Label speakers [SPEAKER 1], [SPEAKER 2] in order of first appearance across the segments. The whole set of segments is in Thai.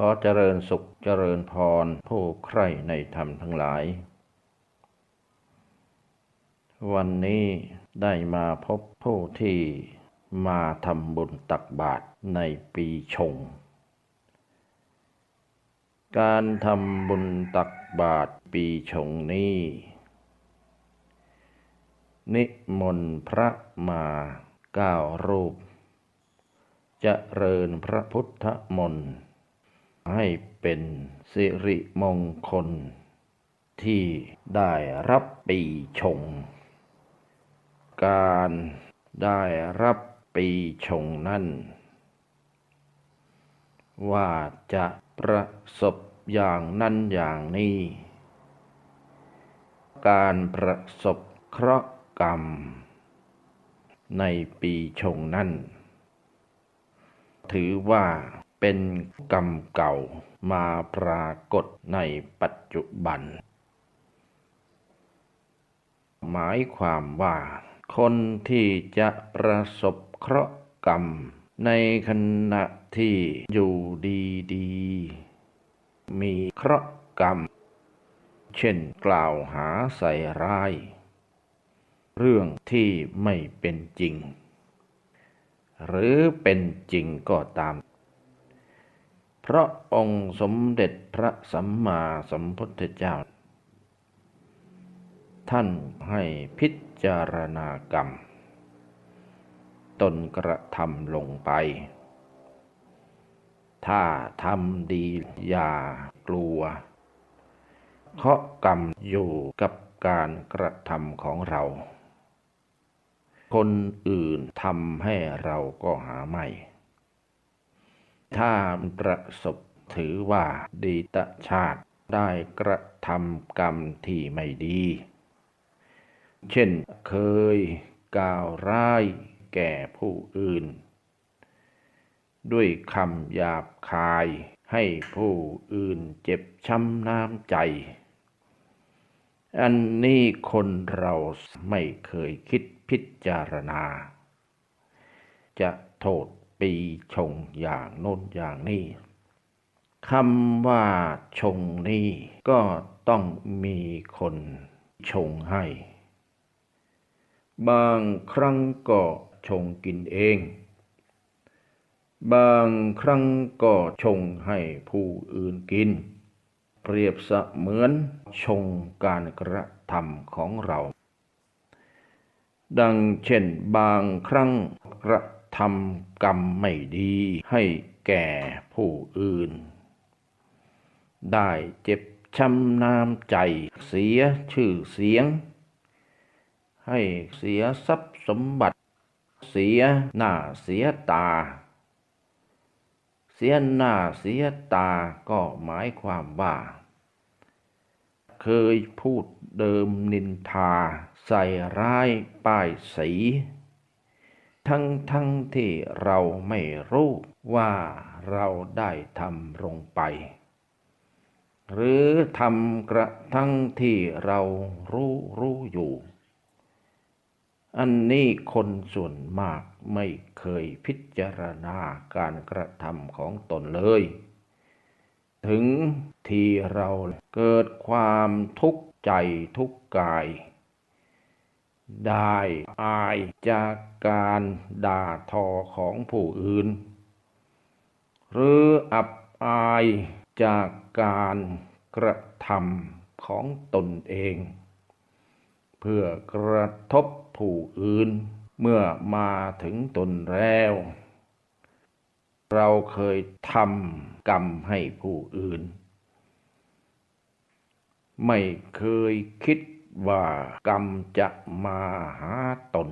[SPEAKER 1] ขอเจริญสุขเจริญพร ผู้ใคร่ในธรรมทั้งหลาย วันนี้ได้มาพบผู้ที่มาทำบุญตักบาตรในปีชง การทำบุญตักบาตรปีชงนี้ นิมนต์พระมาเก้ารูปจะเริญพระพุทธมนต์ ให้เป็นสิริมงคล ที่ได้รับปีชง การได้รับปีชงนั้นว่าจะประสบอย่างนั้นอย่างนี้ การประสบเคราะห์กรรม ในปีชงนั้น ถือว่า เป็นกรรมเก่ามาปรากฏในปัจจุบัน หมายความว่า คนที่จะประสบเคราะห์กรรม ในขณะที่อยู่ดีๆ มีเคราะห์กรรม เช่นกล่าวหาใส่ร้าย เรื่องที่ไม่เป็นจริง หรือเป็นจริงก็ตาม พราะองค์สมเด็จพระสัมมาสัมพุทธเจ้า ท่านให้พิจารณากรรม ตนกระทำลงไป ถ้าทำดีอย่ากลัวเพราะกรรมอยู่กับการกระทำของเรา คนอื่นทำให้เราก็หาไม่ ถ้าประสบถือว่าดีตชาติได้กระทำกรรมที่ไม่ดี เช่นเคยกล่าวร้ายแก่ผู้อื่น ด้วยคำหยาบคายให้ผู้อื่นเจ็บช้ำน้ำใจ อันนี้คนเราไม่เคยคิดพิจารณา จะโทษ ปีชงอย่างโน้นอย่างนี้คำว่าชงนี้ก็ต้องมีคนชงให้ บางครั้งก็ชงกินเอง บางครั้งก็ชงให้ผู้อื่นกิน เปรียบเสมือนชงการกระทำของเรา ดังเช่นบางครั้งกระ ทำกรรมไม่ดีให้แก่ผู้อื่น ได้เจ็บช้ำน้ำใจเสียชื่อเสียง ให้เสียทรัพย์สมบัติ เสียหน้าเสียตา เสียหน้าเสียตาก็หมายความว่า เคยพูดเดิมนินทา ใส่ร้ายป้ายสี ทั้งทั้งที่เราไม่รู้ว่าเราได้ทำลงไป หรือทำกระทั่งที่เรารู้รู้อยู่ อันนี้คนส่วนมากไม่เคยพิจารณาการกระทำของตนเลย ถึงที่เราเกิดความทุกข์ใจทุกข์กาย ได้อายจากการด่าทอของผู้อื่น หรืออับอายจากการกระทำของตนเอง เพื่อกระทบผู้อื่นเมื่อมาถึงตนแล้ว เราเคยทำกรรมให้ผู้อื่น ไม่เคยคิด ว่ากรรมจะมาหาตน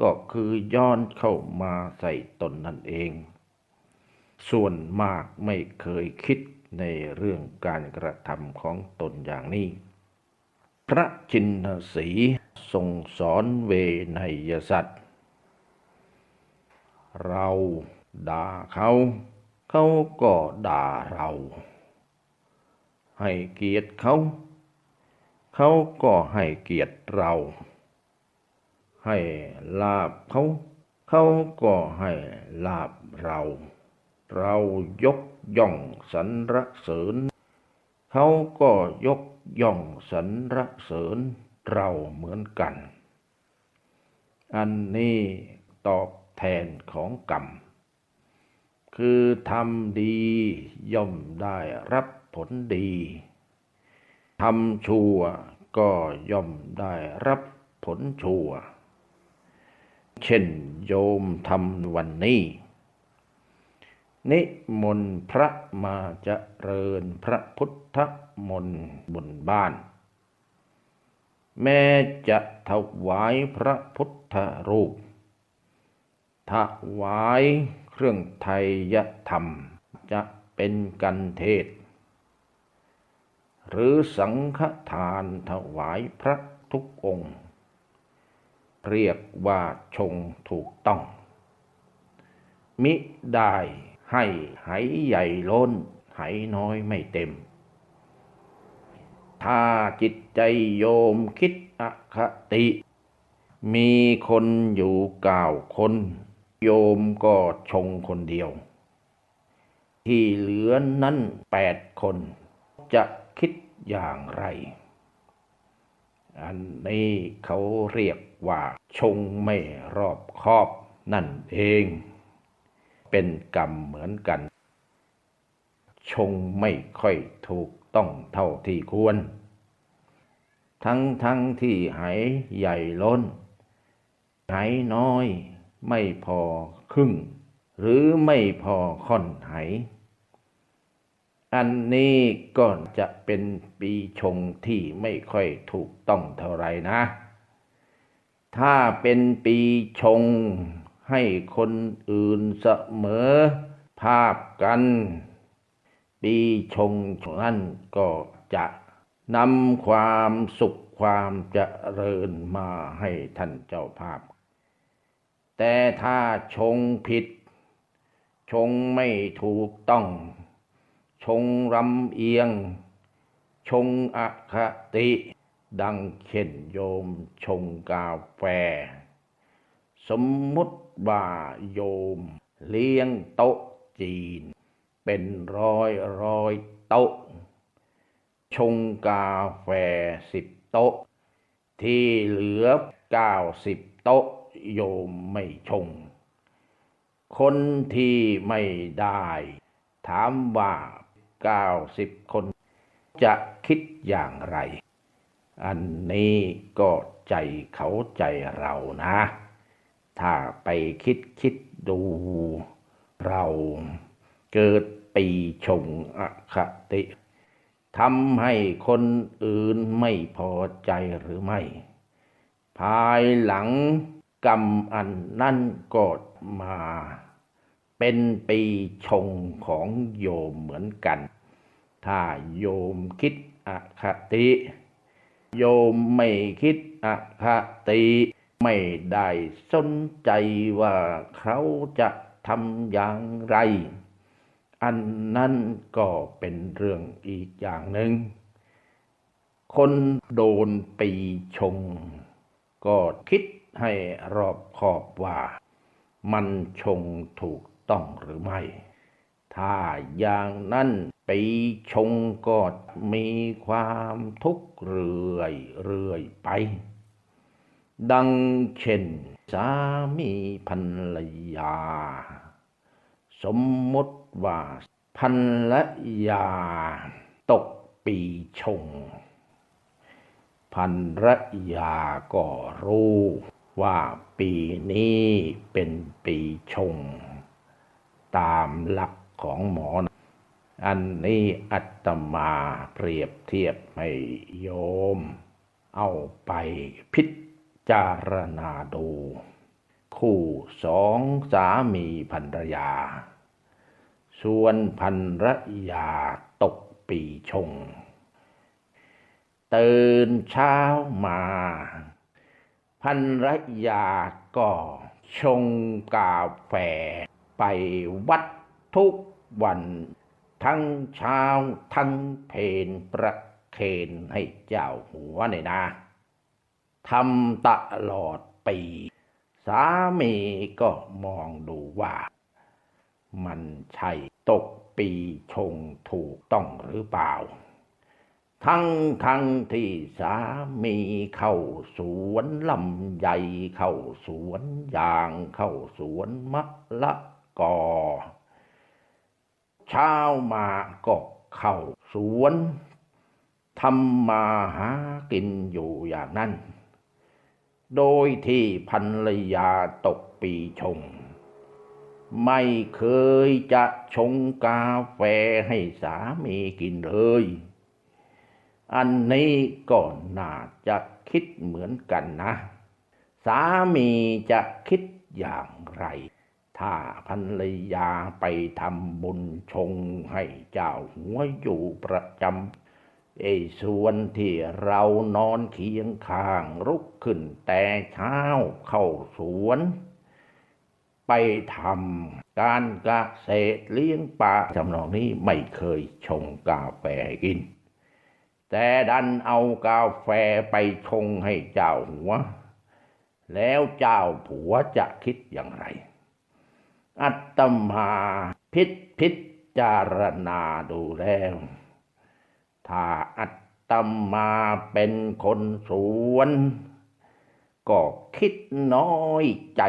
[SPEAKER 1] ก็คือย้อนเข้ามาใส่ตนนั่นเอง ส่วนมากไม่เคยคิดในเรื่องการกระทำของตนอย่างนี้ พระจินสีทรงสอนเวนยสัตว์ เราด่าเขาเขาก็ด่าเรา ให้เกียรติเขา เขาก็ให้เกียรติเรา ให้ลาบเขา เขาก็ให้ลาบเรา เรายกย่องสรรเสริญ เขาก็ยกย่องสรรเสริญเราเหมือนกัน อันนี้ตอบแทนของกรรม คือทำดีย่อมได้รับผลดี ทำชั่วก็ย่อมได้รับผลชั่ว เช่นโยมทำวันนี้ นิมนต์พระมาเจริญพระพุทธมนต์บนบ้าน แม้จะถวายพระพุทธรูป ถวายเครื่องไทยธรรมจะเป็นกันเทศ หรือสังฆทานถวายพระทุกองค์ เรียกว่าชงถูกต้อง มิได้ให้ไหใหญ่ล้นไหน้อยไม่เต็ม ถ้าจิตใจโยมคิดอคติ มีคนอยู่เก้าคน โยมก็ชงคนเดียว ที่เหลือนั้นแปดคนจะ คิดอย่างไร อันนี้เขาเรียกว่าชงไม่รอบคอบนั่นเอง เป็นกรรมเหมือนกัน ชงไม่ค่อยถูกต้องเท่าที่ควร ทั้งทั้งที่หายใหญ่ล้น หายน้อย ไม่พอครึ่ง หรือไม่พอค่อนหาย อันนี้ก็จะเป็นปีชงที่ไม่ค่อยถูกต้องเท่าไรนะ ถ้าเป็นปีชงให้คนอื่นเสมอภาพกัน ปีชงนั้นก็จะนำความสุขความเจริญมาให้ท่านเจ้าภาพ แต่ถ้าชงผิด ชงไม่ถูกต้อง ชงรำเอียง ชงอคติ ดังเช่นโยมชงกาแฟ สมมุติว่าโยม เลี้ยงโต๊ะจีน เป็นร้อยร้อยโต๊ะ ชงกาแฟสิบโต๊ะ ที่เหลือเก้าสิบโต๊ะโยมไม่ชง คนที่ไม่ได้ ถามว่า เก้าสิบคน จะคิดอย่างไร อันนี้ก็ใจเขาใจเรานะ ถ้าไปคิดคิดดู เราเกิดปีชงอคติทำให้คนอื่นไม่พอใจหรือไม่ ภายหลังกรรมอันนั่นก็มา เป็นปีชงของโยมเหมือนกัน ถ้าโยมคิดอคติ โยมไม่คิดอคติ ไม่ได้สนใจว่าเขาจะทำอย่างไร อันนั้นก็เป็นเรื่องอีกอย่างหนึ่ง คนโดนปีชง ก็คิดให้รอบคอบว่า มันชงถูก ต้องหรือไม่ ถ้าอย่างนั้นปีชงก็มีความทุกข์เรื่อยเรื่อยไป ดังเช่น สามีภรรยา สมมติว่าภรรยา ตกปีชงภรรยาก็รู้ว่าปีนี้เป็นปีชง ตามหลักของหมอนอันนี้อัตมาเปรียบเทียบให้โยม เอาไปพิจารณาดู คู่สองสามีภรรยา ส่วนภรรยาตกปีชง ตื่นเช้ามาภรรยาก็ชงกาแฟ ไปวัดทุกวันทั้งเช้าทั้งเพนประเคนให้เจ้าหัวในนาทำตลอดปี สามีก็มองดูว่า มันใช่ตกปีชงถูกต้องหรือเปล่า ทั้งทั้งที่สามีเข้าสวนลำใหญ่เข้าสวนยางเข้าสวนมะละ กอเช้ามาก็เข้าสวนทำมาหากินอยู่อย่างนั้น โดยที่ภรรยาตกปีชง ไม่เคยจะชงกาแฟให้สามีกินเลย อันนี้ก็น่าจะคิดเหมือนกันนะ สามีจะคิดอย่างไร ถ้าภรรยาไปทำบุญชงให้เจ้าหัวอยู่ประจำไอ้ส่วนที่เรานอนเคียงข้างลุกขึ้นแต่เช้าเข้าสวน ไปทำการเกษตรเลี้ยงปลาจำนองนี้ไม่เคยชงกาแฟกิน แต่ดันเอากาแฟไปชงให้เจ้าหัว แล้วเจ้าผัวจะคิดอย่างไร อัตมาพิษพิจารณาดูแล้ว ถ้าอัตมาเป็นคนสวน ก็คิดน้อยใจ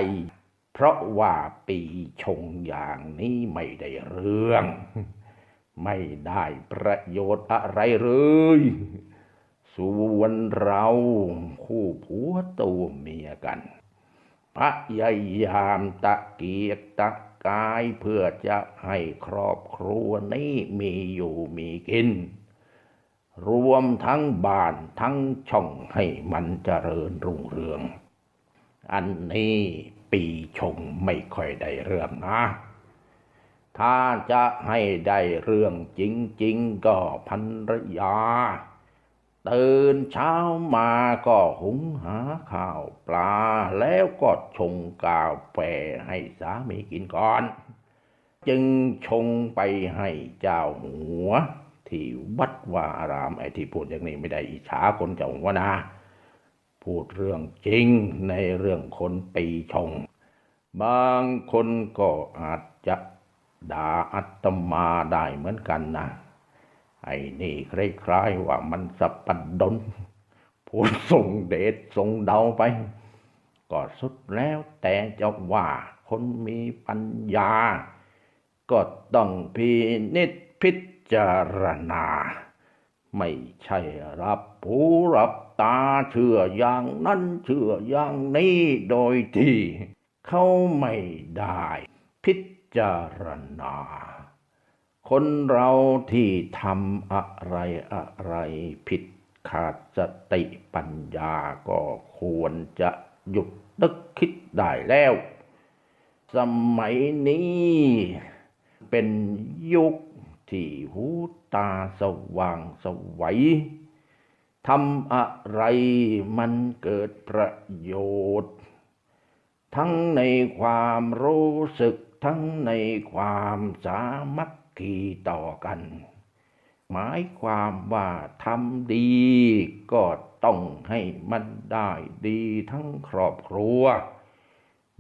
[SPEAKER 1] เพราะว่าปีชงอย่างนี้ไม่ได้เรื่อง ไม่ได้ประโยชน์อะไรเลยส่วนเราคู่ผัวตัวเมียกัน พยายามตะเกียกตะกายเพื่อจะให้ครอบครัวนี้มีอยู่มีกิน รวมทั้งบ้านทั้งช่องให้มันเจริญรุ่งเรือง อันนี้ปีชงไม่ค่อยได้เรื่องนะ ถ้าจะให้ได้เรื่องจริง ๆ ก็พันรยา ตื่นเช้ามาก็หุงหาข้าวปลาแล้วก็ชงกาแฟให้สามีกินก่อน จึงชงไปให้เจ้าหัว ที่วัดวารามไอ้ที่พูดอย่างนี้ไม่ได้อิจฉาคนเจ้าหัวนะพูดเรื่องจริงในเรื่องคนปีชง บางคนก็อาจจะด่าอัตมาได้เหมือนกันนะ ไอ้นี่คล้ายๆว่ามันสับปันดนพูดส่งเดชส่งเดาไป ก็สุดแล้วแต่จะว่าคนมีปัญญา ก็ต้องพินิจพิจารณา ไม่ใช่รับหูรับตาเชื่ออย่างนั้นเชื่ออย่างนี้โดยที่เขาไม่ได้พิจารณา คนเราที่ทำอะไรอะไรผิดขาดสติปัญญาก็ควรจะหยุดนึกคิดได้แล้ว สมัยนี้เป็นยุคที่หูตาสว่างสวัยทำอะไรมันเกิดประโยชน์ ทั้งในความรู้สึกทั้งในความสามัค คีต่อกัน หมายความว่าทำดีก็ต้องให้มันได้ดีทั้งครอบครัว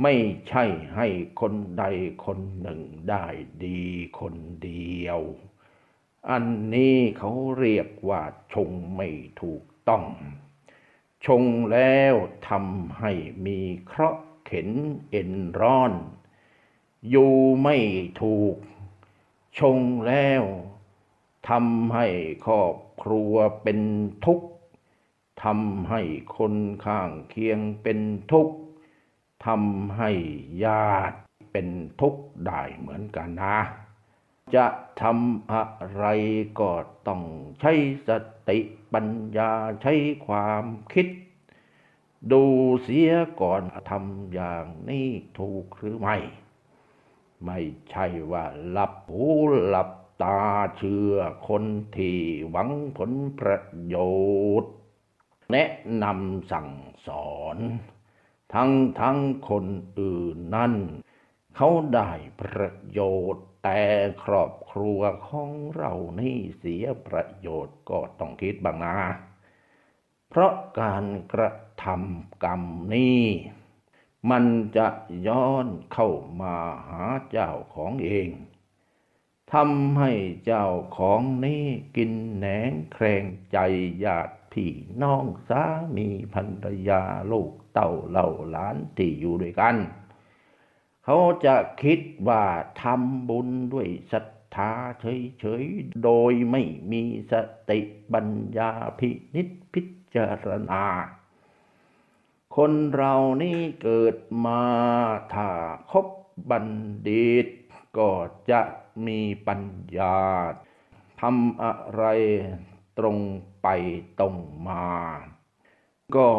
[SPEAKER 1] ไม่ใช่ให้คนใดคนหนึ่งได้ดีคนเดียว อันนี้เขาเรียกว่าชงไม่ถูกต้อง ชงแล้วทำให้มีเคราะห์เข็นเอ็นร้อน อยู่ไม่ถูก ชงแล้วทำให้ครอบครัวเป็นทุกข์ทำให้คนข้างเคียงเป็นทุกข์ทำให้ญาติเป็นทุกข์ได้เหมือนกันนะ จะทำอะไรก็ต้องใช้สติปัญญาใช้ความคิด ดูเสียก่อนทำอย่างนี้ถูกหรือไม่ ไม่ใช่ว่าหลับหูหลับตาเชื่อคนที่หวังผลประโยชน์ แนะนำสั่งสอน ทั้งทั้งคนอื่นนั่น เขาได้ประโยชน์แต่ครอบครัวของเรานี่เสียประโยชน์ก็ต้องคิดบ้างนะ เพราะการกระทำกรรมนี้ มันจะย้อนเข้ามาหาเจ้าของเองทำให้เจ้าของนี้กินแหนงแครงใจญาติพี่น้องสามีภรรยาลูกเต้าเหล่าหลานที่อยู่ด้วยกัน เขาจะคิดว่าทำบุญด้วยศรัทธาเฉยๆ โดยไม่มีสติปัญญาพินิจพิจารณา คนเรานี่เกิดมาถ้าคบบัณฑิต ก็จะมีปัญญาทำอะไรตรงไปตรงมา ก็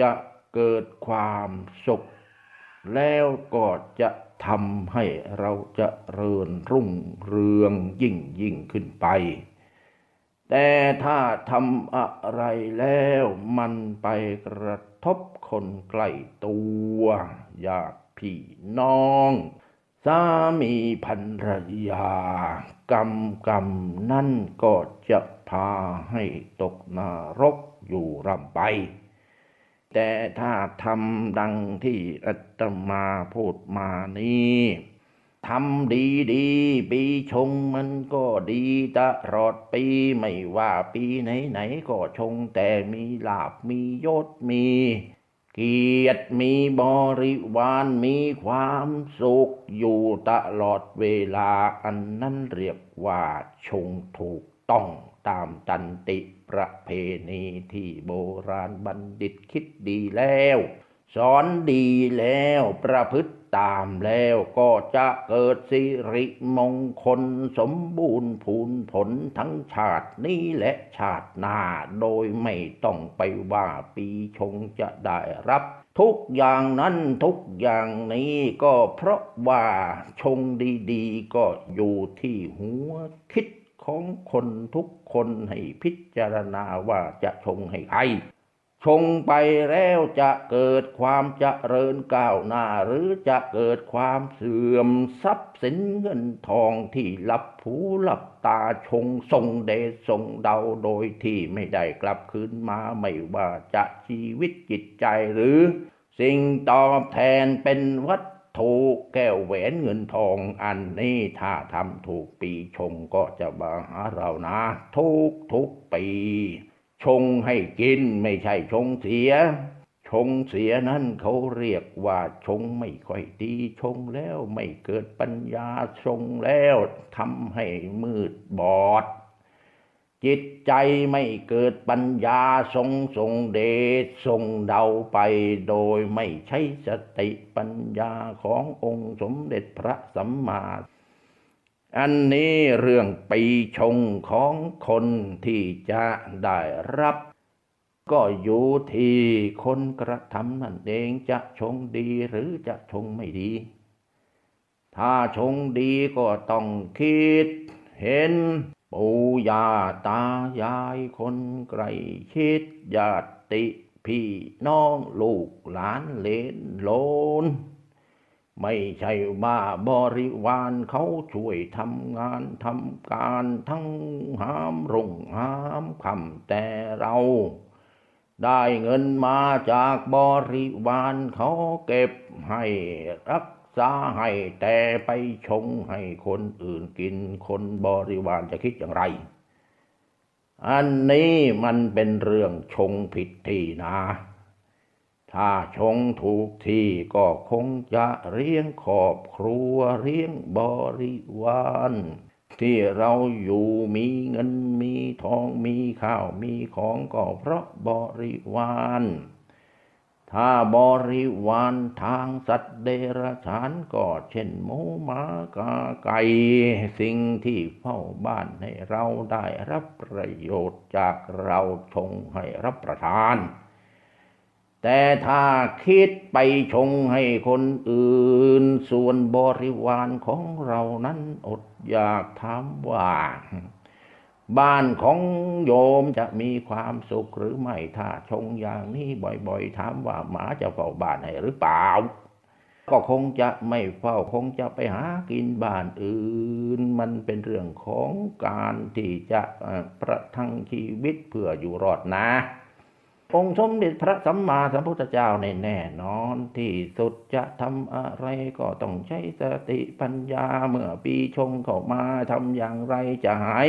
[SPEAKER 1] จะเกิดความสุข แล้วก็จะทำให้เราจะเริญรุ่งเรืองยิ่งยิ่งขึ้นไป แต่ถ้าทำอะไรแล้วมันไปกระทบคนใกล้ตัวญาติพี่น้องสามีภรรยากรรมกรรมนั่นก็จะพาให้ตกนรกอยู่ร่ำไป แต่ถ้าทำดังที่อาตมาพูดมานี้ ทำดีดีๆปีชงมันก็ดีตลอดปีไม่ว่าปีไหนไหนๆก็ชงแต่มีลาบมียศมี เกียรติมีบริวารมีความสุขอยู่ตลอดเวลาอันนั้นเรียกว่าชงถูกต้องตามตันติประเพณีที่โบราณบัณฑิตคิดดีแล้ว สอนดีแล้วประพฤติ ตามแล้วก็จะเกิดสิริมงคลสมบูรณ์พูนผลทั้งชาตินี้และชาติหน้า โดยไม่ต้องไปว่าปีชงจะได้รับ ทุกอย่างนั้นทุกอย่างนี้ก็เพราะว่าชงดีๆ ก็อยู่ที่หัวคิดของคนทุกคนให้พิจารณาว่าจะชงให้ใคร ชงไปแล้วจะเกิดความเจริญก้าวหน้า หรือจะเกิดความเสื่อมทรัพย์สินเงินทองที่หลับหูหลับตาชงส่งเดชส่งเดาโดยที่ไม่ได้กลับคืนมาไม่ว่าจะชีวิตจิตใจหรือ สิ่งตอบแทนเป็นวัตถุแก้วแหวนเงินทองอันนี้ถ้าทำถูกปีชงก็จะมาหาเรานะ ทุกทุกปี ชงให้กินไม่ใช่ชงเสีย ชงเสียนั้นเขาเรียกว่าชงไม่ค่อยดีชงแล้วไม่เกิดปัญญาชงแล้วทำให้มืดบอด จิตใจไม่เกิดปัญญาทรงทรงเดชทรงเดาไปโดยไม่ใช้สติปัญญาขององค์สมเด็จพระสัมมา อันนี้เรื่องปีชงของคนที่จะได้รับ ก็อยู่ที่คนกระทำนั่นเองจะชงดีหรือจะชงไม่ดี ถ้าชงดีก็ต้องคิด เห็น ปู่ย่าตายายคนไกลชิดญาติพี่น้องลูกหลานเลนโลน ไม่ใช่ว่าบริวารเขาช่วยทำงานทำการทั้งหามรุ่งหามคำแต่เรา ได้เงินมาจากบริวารเขาเก็บให้รักษาให้แต่ไปชงให้คนอื่นกินคนบริวารจะคิดอย่างไร อันนี้มันเป็นเรื่องชงผิดที่นะ ถ้าชงถูกที่ก็คงจะเลี้ยงครอบครัวเลี้ยงบริวารที่เราอยู่มีเงินมีทองมีข้าวมีของก็เพราะบริวารถ้าบริวารทางสัตว์เดรัจฉานก็เช่นหมูหมากาไก่สิ่งที่เฝ้าบ้านให้เราได้รับประโยชน์จากเราชงให้รับประทาน แต่ถ้าคิดไปชงให้คนอื่น ส่วนบริวารของเรานั้นอดอยากถามว่า บ้านของโยมจะมีความสุขหรือไม่ ถ้าชงอย่างนี้บ่อยๆถามว่าหมาจะเฝ้าบ้านให้หรือเปล่า ก็คงจะไม่เฝ้าคงจะไปหากินบ้านอื่น มันเป็นเรื่องของการที่จะประทังชีวิตเพื่ออยู่รอดนะ องค์สมเด็จพระสัมมาสัมพุทธเจ้าในแน่นอนที่สุดจะทำอะไรก็ต้องใช้สติปัญญาเมื่อปีชงเข้ามาทำอย่างไรจะหาย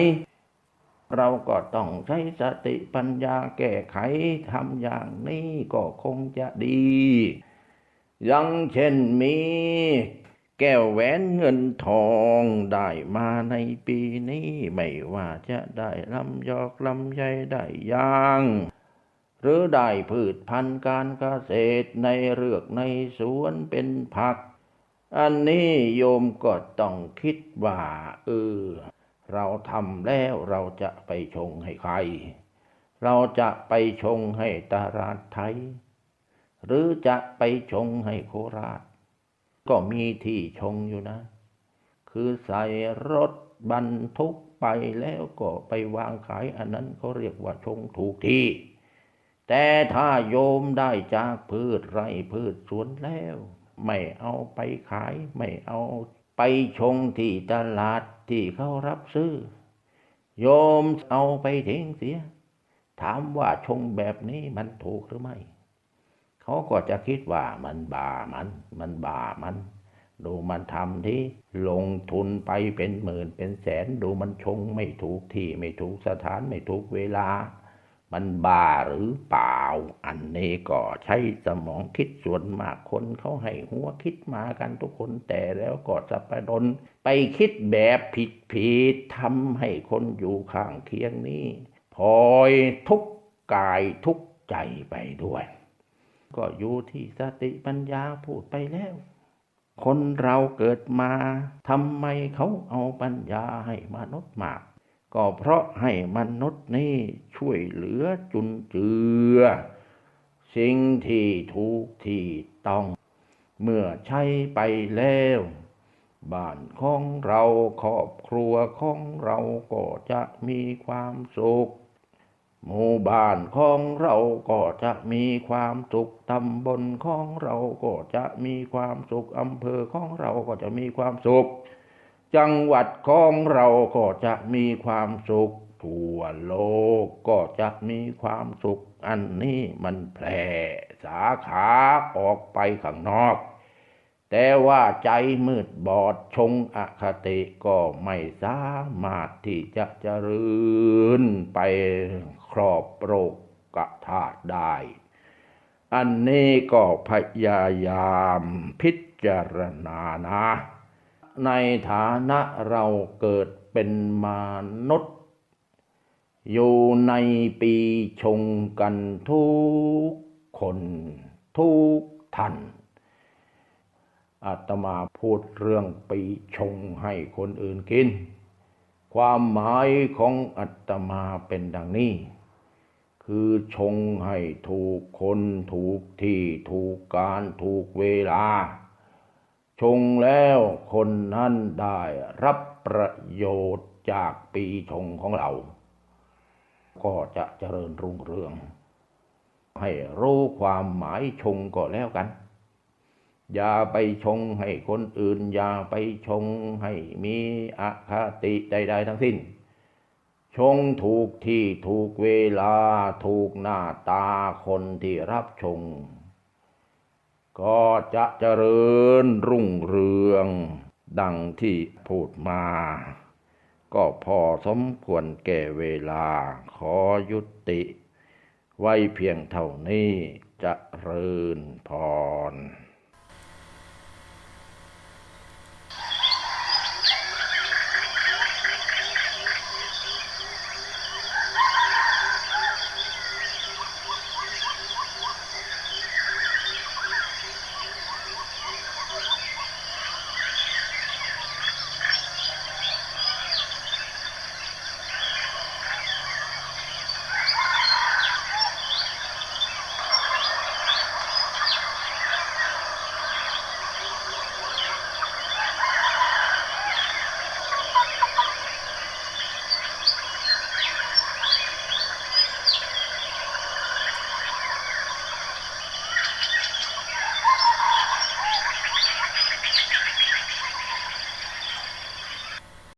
[SPEAKER 1] เราก็ต้องใช้สติปัญญาแก้ไขทำอย่างนี้ก็คงจะดี ยังเช่นมีแก้วแหวนเงินทองได้มาในปีนี้ ไม่ว่าจะได้ลำยอกลำไยได้ยาง หรือได้พืชพันธุ์การเกษตรในเรือกในสวนเป็นผัก อันนี้โยมก็ต้องคิดว่าเออเราทำแล้วเราจะไปชงให้ใคร เราจะไปชงให้ตลาดไทย หรือจะไปชงให้โคราช ก็มีที่ชงอยู่นะ คือใส่รถบรรทุกไปแล้วก็ไปวางขายอันนั้นเขาเรียกว่าชงถูกที่ แต่ถ้าโยมได้จากพืชไร่พืชสวนแล้ว ไม่เอาไปขาย ไม่เอาไปชงที่ตลาดที่เขารับซื้อ โยมเอาไปทิ้งเสีย ถามว่าชงแบบนี้มันถูกหรือไม่ เขาก็จะคิดว่ามันบามัน มันบามัน ดูมันทำที่ลงทุนไปเป็นหมื่นเป็นแสน ดูมันชงไม่ถูกที่ไม่ถูกสถานไม่ถูกเวลา มันบ้าหรือเปล่า อันนี้ก็ใช้สมองคิดส่วนมากคนเขาให้หัวคิดมากันทุกคนแต่แล้วก็จะไปดนไปคิดแบบผิดผิดทำให้คนอยู่ข้างเคียงนี้พลอยทุกกายทุกใจไปด้วย ก็อยู่ที่สติปัญญาพูดไปแล้ว คนเราเกิดมาทำไมเขาเอาปัญญาให้มนุษย์มาก ก็เพราะให้มนุษย์นี่ช่วยเหลือจุนเจือ สิ่งที่ถูกที่ต้อง เมื่อใช้ไปแล้ว บ้านของเราครอบครัวของเราก็จะมีความสุข หมู่บ้านของเราก็จะมีความสุขตำบลของเราก็จะมีความสุขอำเภอของเราก็จะมีความสุข จังหวัดของเราก็จะมีความสุข ทั่วโลกก็จะมีความสุข อันนี้มันแผ่ สาขาออกไปข้างนอก แต่ว่าใจมืดบอดชงอคติก็ไม่สามารถที่จะเจริญไปครอบโรคกะธาตุได้ อันนี้ก็พยายามพิจารณานะ ในฐานะเราเกิดเป็นมนุษย์ อยู่ในปีชงกันทุกคนทุกท่านอาตมาพูดเรื่องปีชงให้คนอื่นกิน ความหมายของอาตมาเป็นดังนี้ คือชงให้ถูกคนถูกที่ถูกการถูกเวลา ชงแล้วคนนั้นได้รับประโยชน์จากปีชงของเรา ก็จะเจริญรุ่งเรือง ให้รู้ความหมายชงก็แล้วกัน อย่าไปชงให้คนอื่น อย่าไปชงให้มีอคติใด ๆ ทั้งสิ้น ชงถูกที่ถูกเวลาถูกหน้าตาคนที่รับชง ก็จะเจริญรุ่งเรือง ดังที่พูดมา ก็พอสมควรแก่เวลาขอยุติ ไว้เพียงเท่านี้จะเริญพร